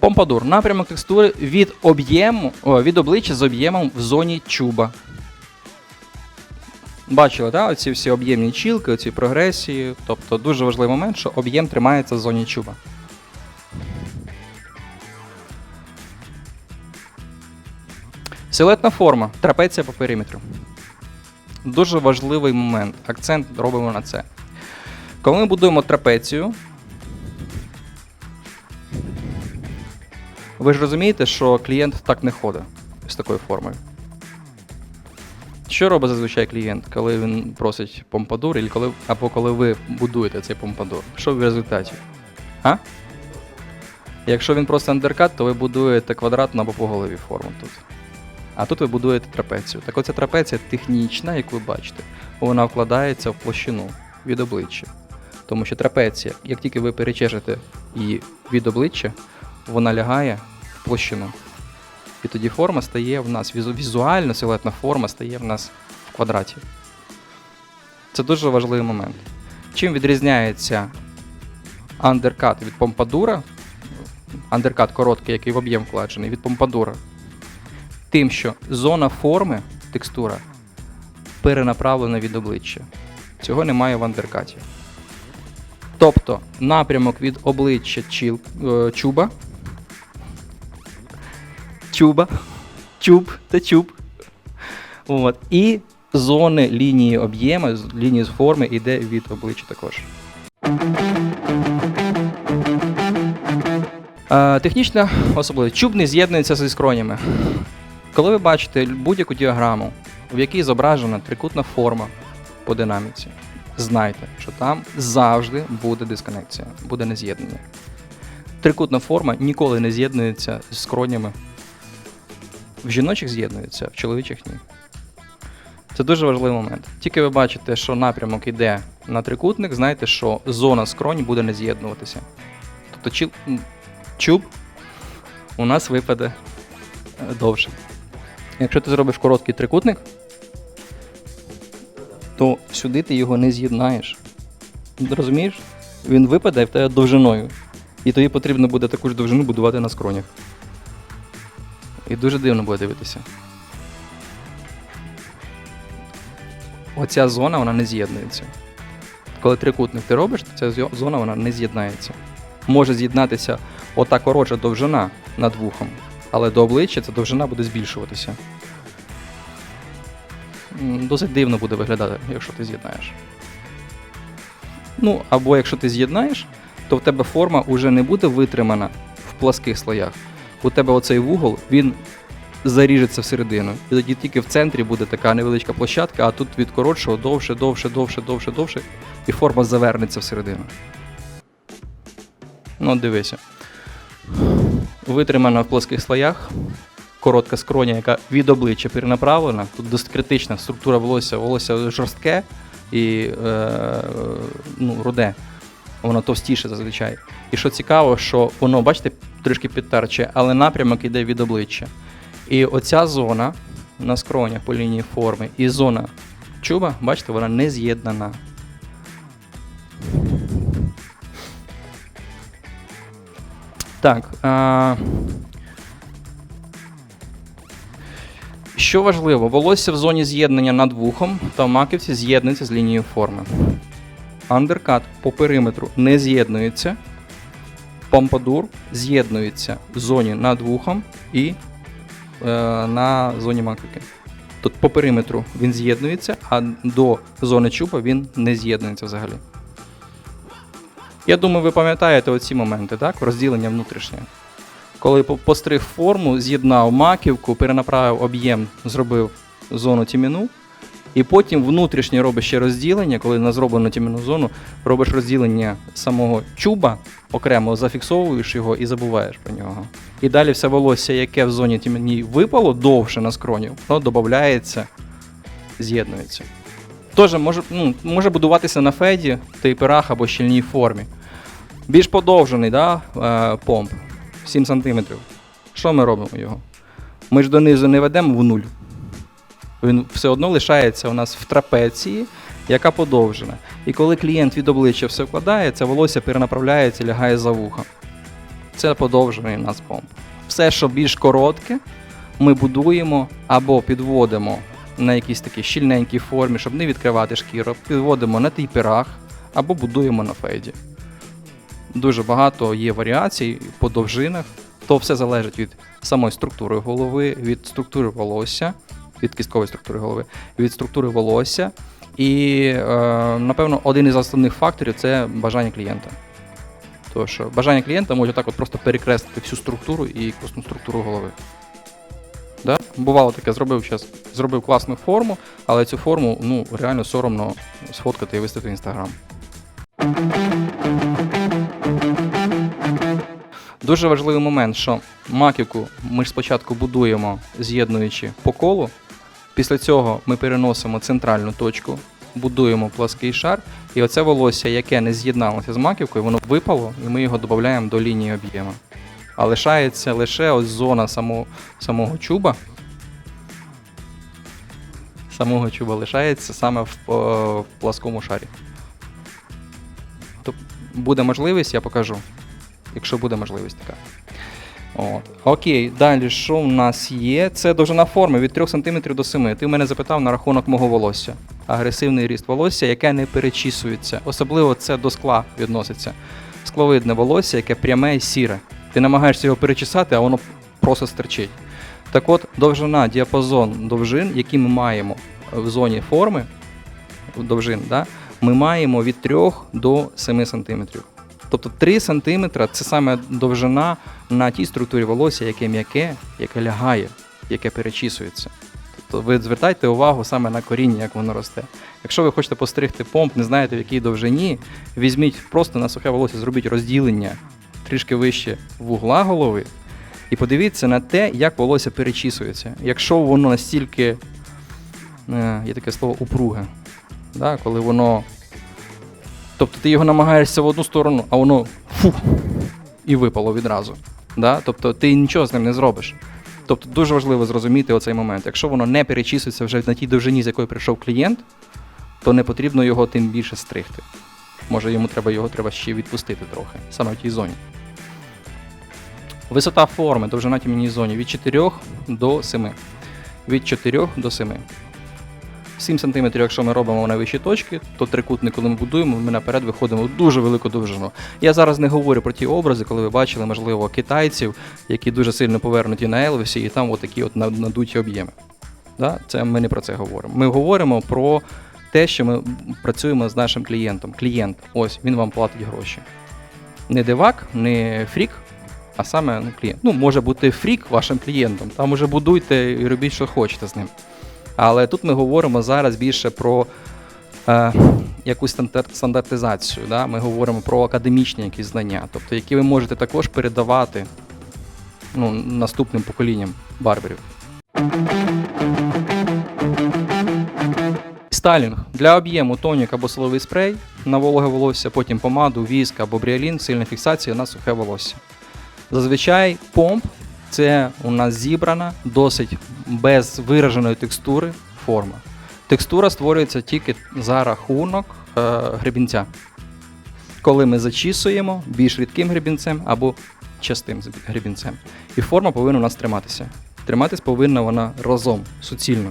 Помпадур. Напрямок текстури від об'єму, від обличчя з об'ємом в зоні чуба. Бачили, так? Оці всі об'ємні чілки, оці прогресії. Тобто дуже важливий момент, що об'єм тримається в зоні чуба. Силуетна форма. Трапеція по периметру. Дуже важливий момент. Акцент робимо на це. Коли ми будуємо трапецію, ви ж розумієте, що клієнт так не ходить з такою формою. Що робить зазвичай клієнт, коли він просить помпадур, або коли, або коли ви будуєте цей помпадур? Що в результаті? А? Якщо він просто андеркат, то ви будуєте квадратну або по голові форму тут. А тут ви будуєте трапецію. Так оця трапеція технічна, як ви бачите, вона вкладається в площину від обличчя. Тому що трапеція, як тільки ви перечешете її від обличчя, вона лягає в площину. І тоді форма стає в нас візуально, силуетна форма стає в нас в квадраті. Це дуже важливий момент. Чим відрізняється андеркат від помпадура? Андеркат короткий, який в об'єм вкладений, від помпадура. Тим, що зона форми, текстура, перенаправлена від обличчя. Цього немає в андеркаті. Тобто напрямок від обличчя чіл, е, чуба. Чуба. Чуб та чуб. От. І зони лінії об'єму, лінії з форми йде від обличчя також. Е, технічна особливість. Чуб не з'єднується зі скронями. Коли ви бачите будь-яку діаграму, в якій зображена трикутна форма по динаміці, знайте, що там завжди буде дисконекція, буде нез'єднання. Трикутна форма ніколи не з'єднується з скронями. В жіночих з'єднується, в чоловічих ні. Це дуже важливий момент. Тільки ви бачите, що напрямок йде на трикутник, знайте, що зона скронь буде не з'єднуватися. Тобто чуб у нас випаде е, довше. Якщо ти зробиш короткий трикутник, то сюди ти його не з'єднаєш. Розумієш? Він випаде в тебе довжиною. І тобі потрібно буде таку ж довжину будувати на скронях. І дуже дивно буде дивитися. Оця зона вона не з'єднується. Коли трикутник ти робиш, то ця зона вона не з'єднається. Може з'єднатися ота коротша довжина над вухом, але до обличчя ця довжина буде збільшуватися. Досить дивно буде виглядати, якщо ти з'єднаєш. Ну, або якщо ти з'єднаєш, то в тебе форма вже не буде витримана в пласких слоях. У тебе оцей вугол, він заріжеться всередину. І тоді тільки в центрі буде така невеличка площадка, а тут від коротшого довше, довше, довше, довше, довше, і форма завернеться всередину. Ну, дивися. Витримана в плоских слоях, коротка скроня, яка від обличчя перенаправлена. Тут досить критична структура волосся, волосся жорстке і е, ну, руде. Воно товстіше зазвичай. І що цікаво, що воно, бачите, трішки підтарче, але напрямок іде від обличчя. І оця зона на скронях по лінії форми і зона чуба, бачите, вона не з'єднана. Так. А... Що важливо, волосся в зоні з'єднання над вухом та в маківці з'єднується з лінією форми. Андеркат по периметру не з'єднується. Помпадур з'єднується в зоні над вухом і е, на зоні маківки. Тут по периметру він з'єднується, а до зони чупа він не з'єднується взагалі. Я думаю, ви пам'ятаєте оці моменти, так? Розділення внутрішнє. Коли постриг форму, з'єднав маківку, перенаправив об'єм, зробив зону тіміну, і потім внутрішнє робиш ще розділення, коли на зроблену тіміну зону робиш розділення самого чуба, окремо зафіксовуєш його і забуваєш про нього. І далі все волосся, яке в зоні тіміні випало довше на скроні, воно додається, з'єднується. Теж може, ну, може будуватися на феді, тейперах або щільній формі. Більш подовжений да, е, помп 7 см. Що ми робимо його? Ми ж донизу не ведемо в нуль. Він все одно лишається у нас в трапеції яка подовжена. І коли клієнт від обличчя все вкладає, це волосся перенаправляється і лягає за вуха. Це подовжений у нас помп. Все, що більш коротке, ми будуємо або підводимо на якійсь такій щільненькій формі, щоб не відкривати шкіру, підводимо на тейперах або будуємо на фейді. Дуже багато є варіацій по довжинах. То все залежить від самої структури голови, від структури волосся, від кісткової структури голови, від структури волосся. І, е, напевно, один із основних факторів це бажання клієнта. Що бажання клієнта може так от просто перекреслити всю структуру і косну структуру голови. Да? Бувало таке, зробив щас, зробив класну форму, але цю форму ну, реально соромно сфоткати і виставити в інстаграм. Дуже важливий момент, що маківку ми ж спочатку будуємо, з'єднуючи по колу. Після цього ми переносимо центральну точку, будуємо плаский шар, і оце волосся, яке не з'єдналося з маківкою, воно випало, і ми його додаємо до лінії об'єму. А лишається лише ось зона самого, самого чуба. Самого чуба лишається саме в, е, в пласкому шарі. Тобто буде можливість, я покажу. Якщо буде можливість така. От. Окей, далі що у нас є? Це довжина форми від 3 см до 7 Ти мене запитав на рахунок мого волосся. Агресивний ріст волосся, яке не перечісується. Особливо це до скла відноситься. Скловидне волосся, яке пряме і сіре. Ти намагаєшся його перечесати, а воно просто стерчить. Так от, довжина, діапазон довжин, які ми маємо в зоні форми, довжин, да, ми маємо від 3 до 7 см. Тобто 3 см це саме довжина на тій структурі волосся, яке м'яке, яке лягає, яке перечісується. Тобто ви звертайте увагу саме на коріння, як воно росте. Якщо ви хочете постригти помп, не знаєте в якій довжині, візьміть просто на сухе волосся, зробіть розділення трішки вище вугла голови, і подивіться на те, як волосся перечісується. Якщо воно настільки, е, є таке слово упруге, да, коли воно. Тобто ти його намагаєшся в одну сторону, а воно фу, і випало відразу. Да? Тобто ти нічого з ним не зробиш. Тобто дуже важливо зрозуміти оцей момент. Якщо воно не перечісується вже на тій довжині, з якої прийшов клієнт, то не потрібно його тим більше стригти. Може йому треба його треба ще відпустити трохи, саме в тій зоні. Висота форми, довжина тімній зоні від 4 до 7. Від 4 до 7. 7 см, якщо ми робимо на вищі точки, то трикутник, коли ми будуємо, ми наперед виходимо в дуже велику довжину. Я зараз не говорю про ті образи, коли ви бачили, можливо, китайців, які дуже сильно повернуті на Елвісі, і там отакі от надуті об'єми. Да? Це ми не про це говоримо. Ми говоримо про те, що ми працюємо з нашим клієнтом. Клієнт, ось він вам платить гроші. Не дивак, не фрік, а саме ну, клієнт. Ну, може бути фрік вашим клієнтом, там уже будуйте і робіть, що хочете з ним. Але тут ми говоримо зараз більше про е, якусь стандартизацію. Да? Ми говоримо про академічні якісь знання, тобто які ви можете також передавати ну, наступним поколінням барберів. Стайлінг для об'єму тонік або силовий спрей на вологе волосся, потім помаду, віск або бріалін, сильна фіксація на сухе волосся. Зазвичай помп це у нас зібрана досить без вираженої текстури форма. Текстура створюється тільки за рахунок е, гребінця. Коли ми зачісуємо більш рідким гребінцем або частим гребінцем. І форма повинна у нас триматися. Триматись повинна вона разом, суцільно.